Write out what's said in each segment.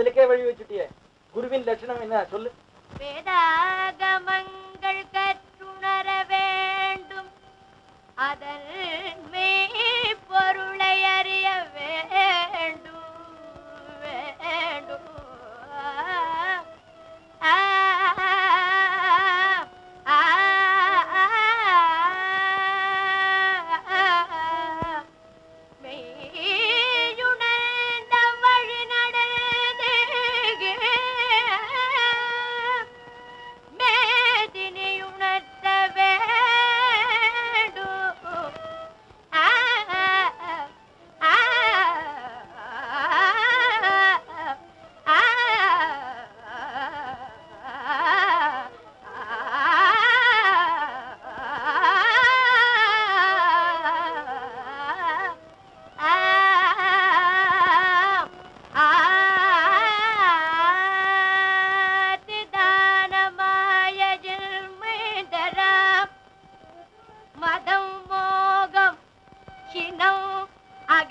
பதிலுக்கே வழி வச்சுட்டியே குருவின் லட்சணம் என்ன சொல்லு. வேதாகமங்க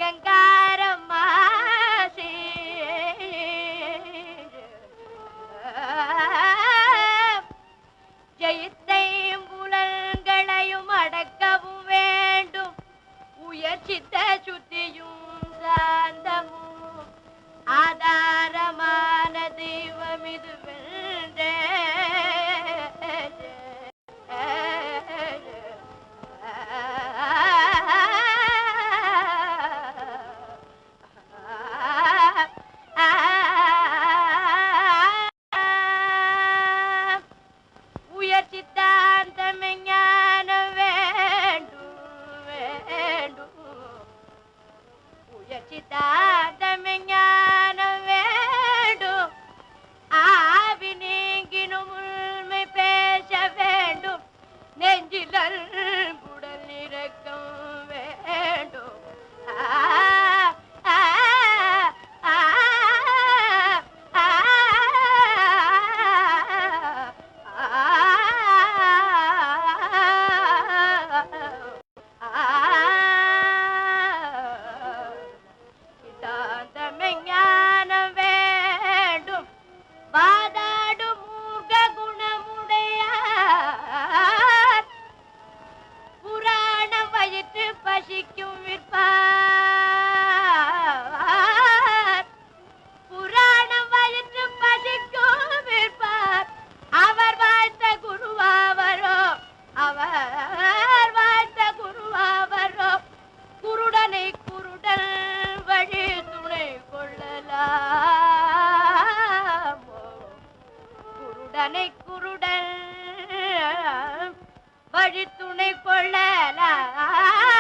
அகங்காரம் மாசி ஜெயித்தையும் புலன்களையும் அடக்கவும் வேண்டும். உயர்ச்சித்த சுத்தியும் சாந்தமும். ஆதாரமான தெய்வம் இதுவே. જચિતા பனை குருடல் வழித்துணை கொள்ளலாம்.